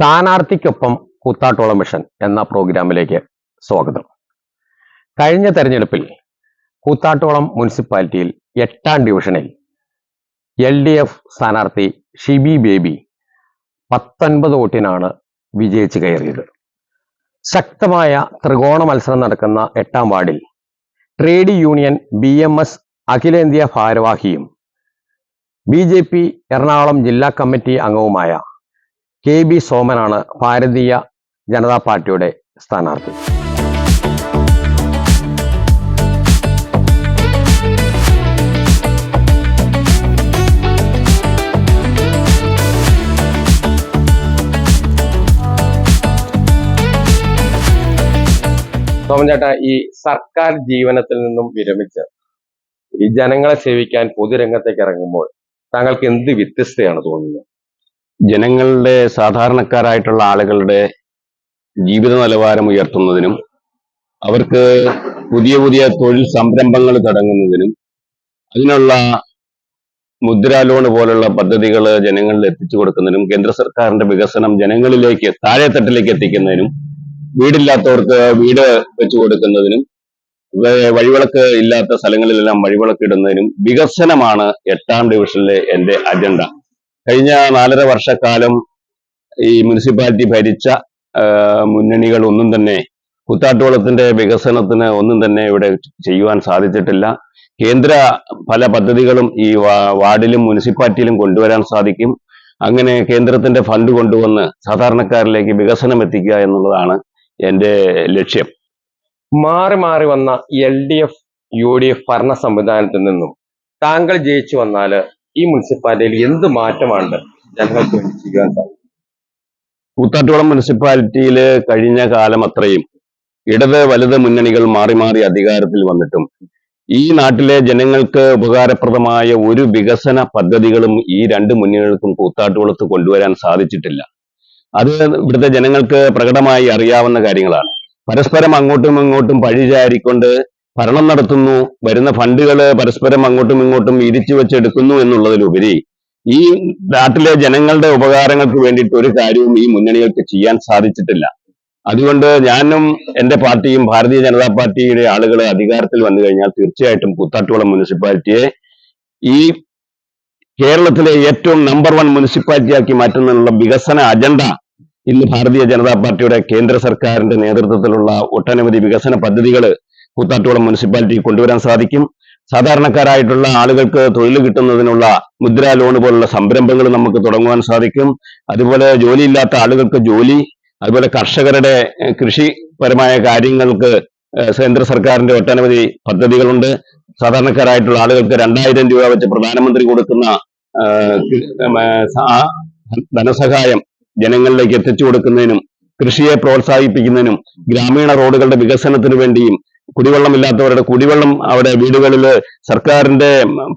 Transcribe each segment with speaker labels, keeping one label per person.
Speaker 1: സ്ഥാനാർത്ഥിക്കൊപ്പം കൂത്താട്ടോളം mission എന്ന പ്രോഗ്രാമിലേക്ക് സ്വാഗതം. കഴിഞ്ഞ തെരഞ്ഞെടുപ്പിൽ കൂത്താട്ടോളം മുനിസിപ്പാലിറ്റിയിൽ എട്ടാം ഡിവിഷനിൽ എൽ ഡി എഫ് സ്ഥാനാർത്ഥി ഷിബി ബേബി പത്തൊൻപത് വോട്ടിനാണ് വിജയിച്ചു കയറിയത്. ശക്തമായ ത്രികോണ മത്സരം നടക്കുന്ന എട്ടാം വാർഡിൽ trade union B M S അഖിലേന്ത്യാ ഭാരവാഹിയും ബി ജെ പി എറണാകുളം ജില്ലാ കമ്മിറ്റി അംഗവുമായ കെ ബി സോമനാണ് ഭാരതീയ ജനതാ പാർട്ടിയുടെ സ്ഥാനാർത്ഥി. സോമൻചേട്ട ഈ സർക്കാർ ജീവനത്തിൽ നിന്നും വിരമിച്ച് ഈ ജനങ്ങളെ സേവിക്കാൻ പൊതുരംഗത്തേക്ക് ഇറങ്ങുമ്പോൾ താങ്കൾക്ക് എന്ത് വ്യത്യസ്തയാണ് തോന്നുന്നത്?
Speaker 2: ജനങ്ങളുടെ സാധാരണക്കാരായിട്ടുള്ള ആളുകളുടെ ജീവിത നിലവാരം ഉയർത്തുന്നതിനും അവർക്ക് പുതിയ പുതിയ തൊഴിൽ സംരംഭങ്ങൾ തുടങ്ങുന്നതിനും അതിനുള്ള മുദ്രാ ലോൺ പോലുള്ള പദ്ധതികൾ ജനങ്ങളിൽ എത്തിച്ചു കൊടുക്കുന്നതിനും കേന്ദ്ര സർക്കാരിന്റെ വികസനം ജനങ്ങളിലേക്ക് താഴെത്തട്ടിലേക്ക് എത്തിക്കുന്നതിനും വീടില്ലാത്തവർക്ക് വീട് വെച്ചു കൊടുക്കുന്നതിനും വഴിവിളക്ക് ഇല്ലാത്ത സ്ഥലങ്ങളിലെല്ലാം വഴിവിളക്ക് ഇടുന്നതിനും വികസനമാണ് എട്ടാം ഡിവിഷനിലെ എന്റെ അജണ്ട. കഴിഞ്ഞ നാലര വർഷക്കാലം ഈ മുനിസിപ്പാലിറ്റി ഭരിച്ച മുന്നണികൾ ഒന്നും തന്നെ കുത്താട്ടോളത്തിന്റെ വികസനത്തിന് ഒന്നും തന്നെ ഇവിടെ ചെയ്യുവാൻ സാധിച്ചിട്ടില്ല. കേന്ദ്ര പല പദ്ധതികളും ഈ വാർഡിലും മുനിസിപ്പാലിറ്റിയിലും കൊണ്ടുവരാൻ സാധിക്കും. അങ്ങനെ കേന്ദ്രത്തിന്റെ ഫണ്ട് കൊണ്ടുവന്ന് സാധാരണക്കാരിലേക്ക് വികസനം എത്തിക്കുക എന്നുള്ളതാണ് എന്റെ ലക്ഷ്യം.
Speaker 1: മാറി മാറി വന്ന L D F U D F ഭരണ സംവിധാനത്തിൽ നിന്നും താങ്കൾ ജയിച്ചു വന്നാൽ ഈ മുനിസിപ്പാലിറ്റിയിൽ എന്ത് മാറ്റമാണ് ജനങ്ങൾക്ക് വേണ്ടി ചെയ്യാൻ സാധിക്കും?
Speaker 2: കൂത്താട്ടുകുളം മുനിസിപ്പാലിറ്റിയിൽ കഴിഞ്ഞ കാലം അത്രയും ഇടത് വലത് മുന്നണികൾ മാറി മാറി അധികാരത്തിൽ വന്നിട്ടും ഈ നാട്ടിലെ ജനങ്ങൾക്ക് ഉപകാരപ്രദമായ ഒരു വികസന പദ്ധതികളും ഈ രണ്ട് മുന്നണികൾക്കും കൂത്താട്ടുകുളത്ത് കൊണ്ടുവരാൻ സാധിച്ചിട്ടില്ല. അത് ഇവിടുത്തെ ജനങ്ങൾക്ക് പ്രകടമായി അറിയാവുന്ന കാര്യങ്ങളാണ്. പരസ്പരം അങ്ങോട്ടും ഇങ്ങോട്ടും പഴിചാരിക്കൊണ്ട് ഭരണം നടത്തുന്നു വരുന്ന ഫണ്ടുകൾ പരസ്പരം അങ്ങോട്ടും ഇങ്ങോട്ടും ഇരിച്ചു വെച്ചെടുക്കുന്നു എന്നുള്ളതിലുപരി ഈ നാട്ടിലെ ജനങ്ങളുടെ ഉപകാരങ്ങൾക്ക് വേണ്ടിയിട്ട് ഒരു കാര്യവും ഈ മുന്നണികൾക്ക് ചെയ്യാൻ സാധിച്ചിട്ടില്ല. അതുകൊണ്ട് ഞാനും എന്റെ പാർട്ടിയും ഭാരതീയ ജനതാ പാർട്ടിയുടെ ആളുകൾ അധികാരത്തിൽ വന്നു കഴിഞ്ഞാൽ തീർച്ചയായിട്ടും കൂത്താട്ടുകുളം മുനിസിപ്പാലിറ്റിയെ ഈ കേരളത്തിലെ ഏറ്റവും നമ്പർ വൺ മുനിസിപ്പാലിറ്റിയാക്കി മാറ്റുന്നതിനുള്ള വികസന അജണ്ട ഇന്ന് ഭാരതീയ ജനതാ പാർട്ടിയുടെ കേന്ദ്ര സർക്കാരിന്റെ നേതൃത്വത്തിലുള്ള ഒട്ടനവധി വികസന പദ്ധതികൾ കൂത്താട്ടുകുളം മുനിസിപ്പാലിറ്റി കൊണ്ടുവരാൻ സാധിക്കും. സാധാരണക്കാരായിട്ടുള്ള ആളുകൾക്ക് തൊഴിൽ കിട്ടുന്നതിനുള്ള മുദ്രാ ലോൺ പോലുള്ള സംരംഭങ്ങൾ നമുക്ക് തുടങ്ങുവാൻ സാധിക്കും. അതുപോലെ ജോലിയില്ലാത്ത ആളുകൾക്ക് ജോലി അതുപോലെ കർഷകരുടെ കൃഷിപരമായ കാര്യങ്ങൾക്ക് കേന്ദ്ര സർക്കാരിന്റെ ഒട്ടനവധി പദ്ധതികളുണ്ട്. സാധാരണക്കാരായിട്ടുള്ള ആളുകൾക്ക് രണ്ടായിരം രൂപ വെച്ച് പ്രധാനമന്ത്രി കൊടുക്കുന്ന ധനസഹായം ജനങ്ങളിലേക്ക് എത്തിച്ചു കൊടുക്കുന്നതിനും കൃഷിയെ പ്രോത്സാഹിപ്പിക്കുന്നതിനും ഗ്രാമീണ റോഡുകളുടെ വികസനത്തിനു വേണ്ടിയും കുടിവെള്ളമില്ലാത്തവരുടെ കുടിവെള്ളം അവിടെ വീടുകളിൽ സർക്കാരിന്റെ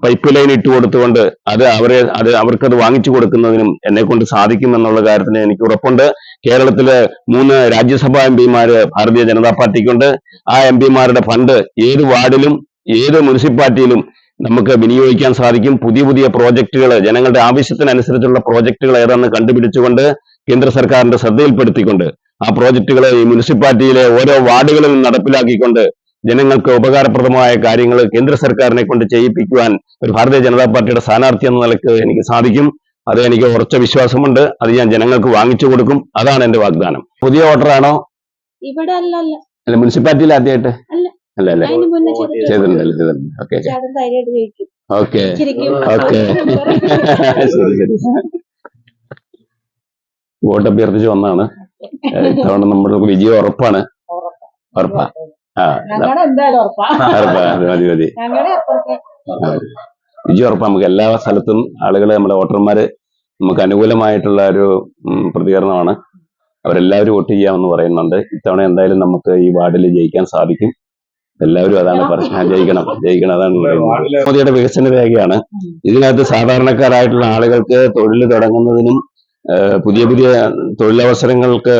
Speaker 2: പൈപ്പ് ലൈൻ ഇട്ട് കൊടുത്തുകൊണ്ട് അത് അവരെ അത് അവർക്കത് വാങ്ങിച്ചു കൊടുക്കുന്നതിനും എന്നെ കൊണ്ട് സാധിക്കുമെന്നുള്ള കാര്യത്തിന് എനിക്ക് ഉറപ്പുണ്ട്. കേരളത്തിലെ മൂന്ന് രാജ്യസഭാ എം പിമാര് ഭാരതീയ ജനതാ പാർട്ടിക്കുണ്ട്. ആ എം പിമാരുടെ ഫണ്ട് ഏത് വാർഡിലും ഏത് മുനിസിപ്പാലിറ്റിയിലും നമുക്ക് വിനിയോഗിക്കാൻ സാധിക്കും. പുതിയ പുതിയ പ്രോജക്റ്റുകൾ ജനങ്ങളുടെ ആവശ്യത്തിനനുസരിച്ചുള്ള പ്രോജക്റ്റുകൾ ഏതാണെന്ന് കണ്ടുപിടിച്ചുകൊണ്ട് കേന്ദ്ര സർക്കാരിന്റെ ശ്രദ്ധയിൽപ്പെടുത്തിക്കൊണ്ട് ആ പ്രോജക്റ്റുകളെ ഈ മുനിസിപ്പാലിറ്റിയിലെ ഓരോ വാർഡുകളിലും നടപ്പിലാക്കിക്കൊണ്ട് ജനങ്ങൾക്ക് ഉപകാരപ്രദമായ കാര്യങ്ങൾ കേന്ദ്ര സർക്കാരിനെ കൊണ്ട് ചെയ്യിപ്പിക്കുവാൻ ഒരു ഭാരതീയ ജനതാ പാർട്ടിയുടെ സ്ഥാനാർത്ഥി എന്ന നിലയ്ക്ക് എനിക്ക് സാധിക്കും. അത് എനിക്ക് ഉറച്ച വിശ്വാസമുണ്ട്. അത് ഞാൻ ജനങ്ങൾക്ക് വാങ്ങിച്ചു കൊടുക്കും. അതാണ് എന്റെ വാഗ്ദാനം. പുതിയ വോട്ടറാണോ?
Speaker 3: ഇവിടെ
Speaker 2: അല്ല മുനിസിപ്പാലിറ്റിയിൽ ആദ്യമായിട്ട്?
Speaker 3: അല്ല.
Speaker 2: അല്ല
Speaker 3: ചെയ്തിട്ടുണ്ട്.
Speaker 2: ചെയ്തിട്ടുണ്ട്. ഓക്കെ. ഓക്കെ. ഓക്കെ. വോട്ട് അഭ്യർത്ഥിച്ച് വന്നാണ്. ഇത്തവണ നമ്മുടെ വിജയം ഉറപ്പാണ്. ഉറപ്പാ. മതി വിജയം ഉറപ്പാ നമുക്ക് എല്ലാ സ്ഥലത്തും ആളുകൾ നമ്മുടെ വോട്ടർമാര് നമുക്ക് അനുകൂലമായിട്ടുള്ള ഒരു പ്രതികരണമാണ്. അവരെല്ലാവരും വോട്ട് ചെയ്യാമെന്ന് പറയുന്നുണ്ട്. ഇത്തവണ എന്തായാലും നമുക്ക് ഈ വാർഡിൽ ജയിക്കാൻ സാധിക്കും. എല്ലാവരും അതാണ് പറയുന്നത് ജയിക്കണം. ജയിക്കണം അതാണ് മോദിയുടെ വികസന രേഖയാണ്. ഇതിനകത്ത് സാധാരണക്കാരായിട്ടുള്ള ആളുകൾക്ക് തൊഴിൽ തുടങ്ങുന്നതിനും പുതിയ പുതിയ തൊഴിലവസരങ്ങൾക്ക്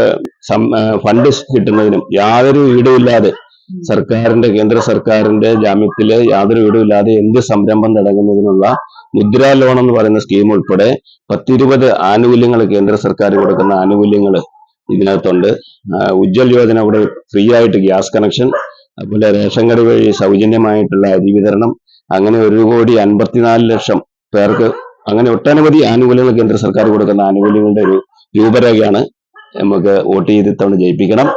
Speaker 2: ഫണ്ട് കിട്ടുന്നതിനും യാതൊരു ഈടുമില്ലാതെ സർക്കാരിന്റെ കേന്ദ്ര സർക്കാരിന്റെ ജാമ്യത്തിൽ യാതൊരു വീടുമില്ലാതെ എന്ത് സംരംഭം തുടങ്ങുന്നതിനുള്ള മുദ്ര ലോൺ എന്ന് പറയുന്ന സ്കീം ഉൾപ്പെടെ പത്തിരുപത് ആനുകൂല്യങ്ങൾ കേന്ദ്ര സർക്കാർ കൊടുക്കുന്ന ആനുകൂല്യങ്ങൾ ഇതിനകത്തുണ്ട്. ഉജ്ജ്വൽ യോജന ഇവിടെ ഫ്രീ ആയിട്ട് ഗ്യാസ് കണക്ഷൻ അതുപോലെ റേഷൻ കട വഴി സൗജന്യമായിട്ടുള്ള അരി വിതരണം അങ്ങനെ ഒരു കോടി അൻപത്തിനാല് ലക്ഷം പേർക്ക് അങ്ങനെ ഒട്ടനവധി ആനുകൂല്യങ്ങൾ കേന്ദ്ര സർക്കാർ കൊടുക്കുന്ന ആനുകൂല്യങ്ങളുടെ ഒരു രൂപരേഖയാണ് നമുക്ക് വോട്ട് ചെയ്ത് ഇത്തവണ ജയിപ്പിക്കണം.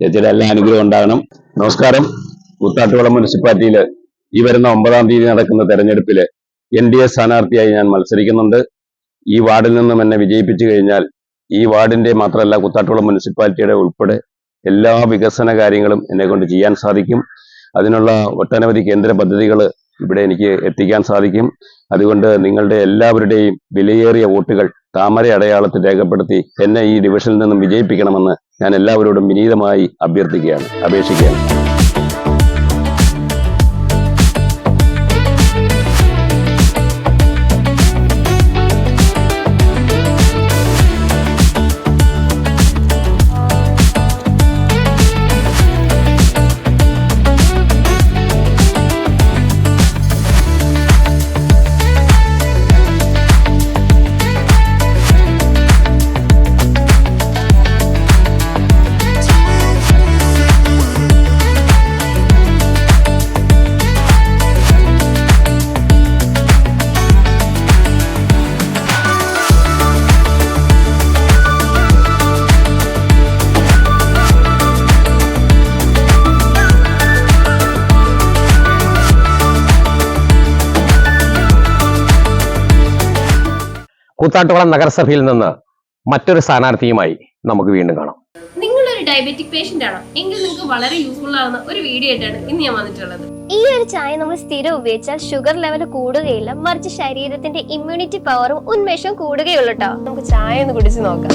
Speaker 2: ചേച്ചിയുടെ എല്ലാ അനുഗ്രഹം ഉണ്ടാകണം. നമസ്കാരം. കൂത്താട്ടുകുളം മുനിസിപ്പാലിറ്റിയിൽ ഈ വരുന്ന ഒമ്പതാം തീയതി നടക്കുന്ന തെരഞ്ഞെടുപ്പിൽ എൻ ഡി എ സ്ഥാനാർത്ഥിയായി ഞാൻ മത്സരിക്കുന്നുണ്ട്. ഈ വാർഡിൽ നിന്നും എന്നെ വിജയിപ്പിച്ചു കഴിഞ്ഞാൽ ഈ വാർഡിന്റെ മാത്രമല്ല കുത്താട്ടുകുളം മുനിസിപ്പാലിറ്റിയുടെ ഉൾപ്പെടെ എല്ലാ വികസന കാര്യങ്ങളും എന്നെ കൊണ്ട് ചെയ്യാൻ സാധിക്കും. അതിനുള്ള ഒട്ടനവധി കേന്ദ്ര പദ്ധതികൾ ഇവിടെ എനിക്ക് എത്തിക്കാൻ സാധിക്കും. അതുകൊണ്ട് നിങ്ങളുടെ എല്ലാവരുടെയും വിലയേറിയ വോട്ടുകൾ താമര അടയാളത്തിൽ രേഖപ്പെടുത്തി എന്നെ ഈ ഡിവിഷനിൽ നിന്നും വിജയിപ്പിക്കണമെന്ന് ഞാൻ എല്ലാവരോടും വിനീതമായി അഭ്യർത്ഥിക്കുകയാണ് അപേക്ഷിക്കുകയാണ്.
Speaker 1: കൂത്താട്ടുകുളം നഗരസഭയിൽ നിന്ന് മറ്റൊരു സ്ഥാനാർത്ഥിയുമായി നമുക്ക് വീണ്ടും കാണാം.
Speaker 4: നിങ്ങളൊരു ഡയബറ്റിക് പേഷ്യന്റ് ആണോ? എങ്കിൽ നിങ്ങൾക്ക് വളരെ യൂസ്ഫുൾ ആവുന്ന ഒരു വീഡിയോ ആയിട്ടാണ് ഇന്ന് ഞാൻ വന്നിട്ടുള്ളത്.
Speaker 5: ഈ ഒരു ചായ നമ്മൾ സ്ഥിരം ഉപയോഗിച്ചാൽ ഷുഗർ ലെവൽ കൂടുകയില്ല മറിച്ച് ശരീരത്തിന്റെ ഇമ്മ്യൂണിറ്റി പവറും ഉന്മേഷവും കൂടുകയുള്ളൂ കേട്ടോ
Speaker 4: നമുക്ക് ചായ ഒന്ന് കുടിച്ച് നോക്കാം.